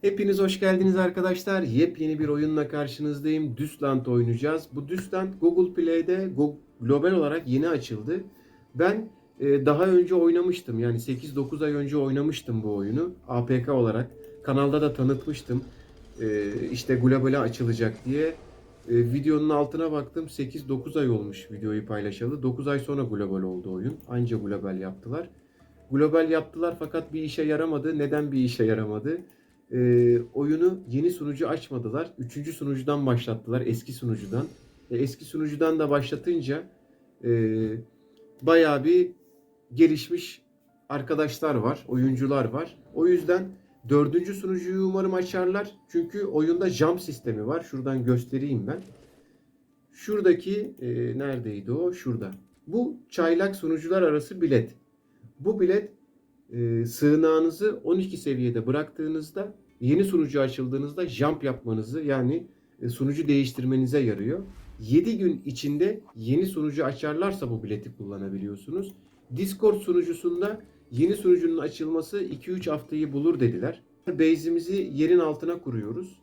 Hepiniz hoş geldiniz arkadaşlar. Yepyeni bir oyunla karşınızdayım. Düsland oynayacağız. Bu Düsland Google Play'de global olarak yeni açıldı. Ben e, daha önce oynamıştım. Yani 8-9 ay önce oynamıştım bu oyunu. APK olarak. Kanalda da tanıtmıştım. E, işte globale açılacak diye. E, videonun altına baktım. 8-9 ay olmuş videoyu paylaşalı. 9 ay sonra global oldu oyun. Anca global yaptılar. Global yaptılar fakat bir işe yaramadı. Neden bir işe yaramadı? Ee, oyunu yeni sunucu açmadılar. Üçüncü sunucudan başlattılar. Eski sunucudan. E, eski sunucudan da başlatınca e, bayağı bir gelişmiş arkadaşlar var. Oyuncular var. O yüzden dördüncü sunucuyu umarım açarlar. Çünkü oyunda jump sistemi var. Şuradan göstereyim ben. Şuradaki e, neredeydi o? Şurada. Bu çaylak sunucular arası bilet. Bu bilet e, sığınağınızı 12 seviyede bıraktığınızda yeni sunucu açıldığınızda jump yapmanızı yani e, sunucu değiştirmenize yarıyor. 7 gün içinde yeni sunucu açarlarsa bu bileti kullanabiliyorsunuz. Discord sunucusunda yeni sunucunun açılması 2-3 haftayı bulur dediler. Base'imizi yerin altına kuruyoruz.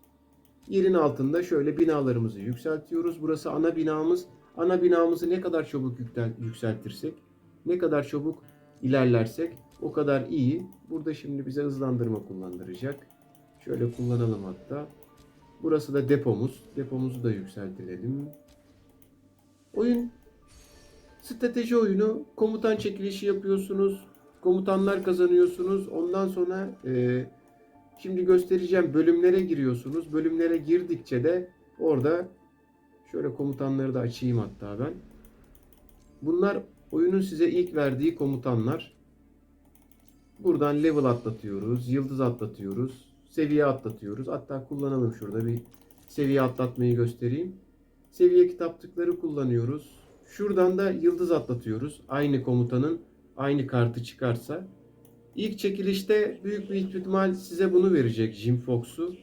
Yerin altında şöyle binalarımızı yükseltiyoruz. Burası ana binamız. Ana binamızı ne kadar çabuk yükselt- yükseltirsek, ne kadar çabuk ilerlersek o kadar iyi. Burada şimdi bize hızlandırma kullandıracak. Şöyle kullanalım hatta. Burası da depomuz. Depomuzu da yükseltelim. Oyun strateji oyunu. Komutan çekilişi yapıyorsunuz. Komutanlar kazanıyorsunuz. Ondan sonra e, şimdi göstereceğim bölümlere giriyorsunuz. Bölümlere girdikçe de orada şöyle komutanları da açayım hatta ben. Bunlar oyunun size ilk verdiği komutanlar. Buradan level atlatıyoruz, yıldız atlatıyoruz, seviye atlatıyoruz. Hatta kullanalım şurada bir seviye atlatmayı göstereyim. Seviye kitapçıkları kullanıyoruz. Şuradan da yıldız atlatıyoruz. Aynı komutanın aynı kartı çıkarsa. İlk çekilişte büyük bir ihtimal size bunu verecek Jim Fox'u.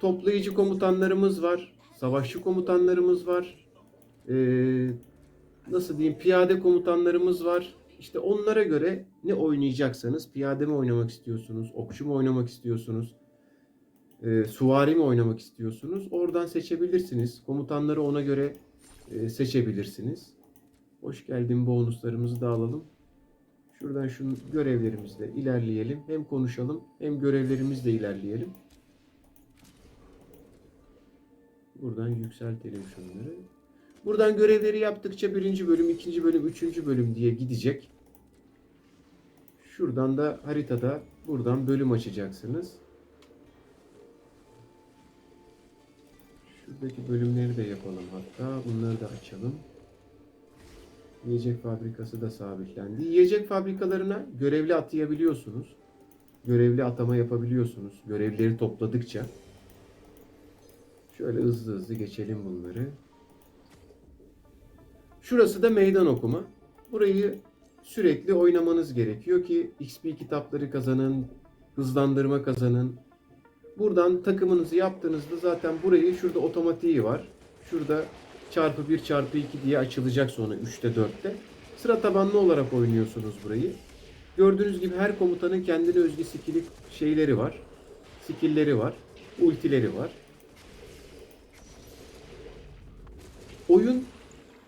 Toplayıcı komutanlarımız var. Savaşçı komutanlarımız var. Ee, nasıl diyeyim piyade komutanlarımız var. İşte onlara göre ne oynayacaksanız piyade mi oynamak istiyorsunuz, okçu mu oynamak istiyorsunuz, e, suvari mi oynamak istiyorsunuz oradan seçebilirsiniz. Komutanları ona göre e, seçebilirsiniz. Hoş geldin bonuslarımızı da alalım. Şuradan şu görevlerimizle ilerleyelim. Hem konuşalım hem görevlerimizle ilerleyelim. Buradan yükseltelim şunları. Buradan görevleri yaptıkça birinci bölüm, ikinci bölüm, üçüncü bölüm diye gidecek. Şuradan da haritada buradan bölüm açacaksınız. Şuradaki bölümleri de yapalım hatta. Bunları da açalım. Yiyecek fabrikası da sabitlendi. Yiyecek fabrikalarına görevli atayabiliyorsunuz. Görevli atama yapabiliyorsunuz. Görevleri topladıkça. Şöyle hızlı hızlı geçelim bunları. Şurası da meydan okuma. Burayı sürekli oynamanız gerekiyor ki XP kitapları kazanın, hızlandırma kazanın. Buradan takımınızı yaptığınızda zaten burayı şurada otomatiği var. Şurada çarpı 1 çarpı 2 diye açılacak sonra 3'te 4'te. Sıra tabanlı olarak oynuyorsunuz burayı. Gördüğünüz gibi her komutanın kendine özgü skill'i şeyleri var. Skill'leri var. Ultileri var. Oyun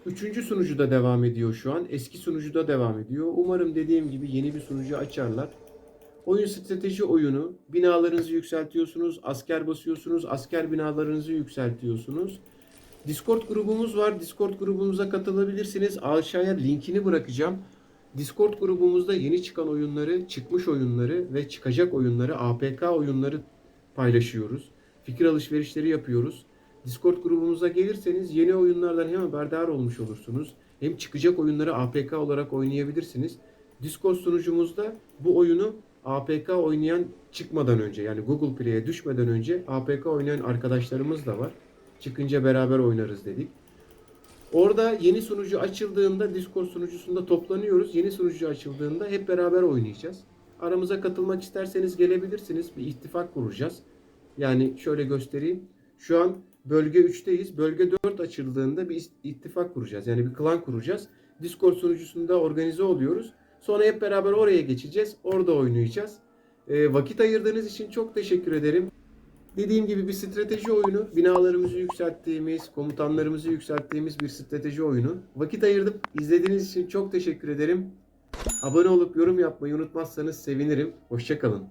Üçüncü sunucuda devam ediyor şu an. Eski sunucuda devam ediyor. Umarım dediğim gibi yeni bir sunucu açarlar. Oyun strateji oyunu. Binalarınızı yükseltiyorsunuz. Asker basıyorsunuz. Asker binalarınızı yükseltiyorsunuz. Discord grubumuz var. Discord grubumuza katılabilirsiniz. Aşağıya linkini bırakacağım. Discord grubumuzda yeni çıkan oyunları, çıkmış oyunları ve çıkacak oyunları, APK oyunları paylaşıyoruz. Fikir alışverişleri yapıyoruz. Discord grubumuza gelirseniz yeni oyunlardan hem haberdar olmuş olursunuz. Hem çıkacak oyunları APK olarak oynayabilirsiniz. Discord sunucumuzda bu oyunu APK oynayan çıkmadan önce yani Google Play'e düşmeden önce APK oynayan arkadaşlarımız da var. Çıkınca beraber oynarız dedik. Orada yeni sunucu açıldığında Discord sunucusunda toplanıyoruz. Yeni sunucu açıldığında hep beraber oynayacağız. Aramıza katılmak isterseniz gelebilirsiniz. Bir ittifak kuracağız. Yani şöyle göstereyim. Şu an bölge 3'teyiz. Bölge 4 açıldığında bir ittifak kuracağız. Yani bir klan kuracağız. Discord sunucusunda organize oluyoruz. Sonra hep beraber oraya geçeceğiz. Orada oynayacağız. E, vakit ayırdığınız için çok teşekkür ederim. Dediğim gibi bir strateji oyunu. Binalarımızı yükselttiğimiz, komutanlarımızı yükselttiğimiz bir strateji oyunu. Vakit ayırıp izlediğiniz için çok teşekkür ederim. Abone olup yorum yapmayı unutmazsanız sevinirim. Hoşçakalın.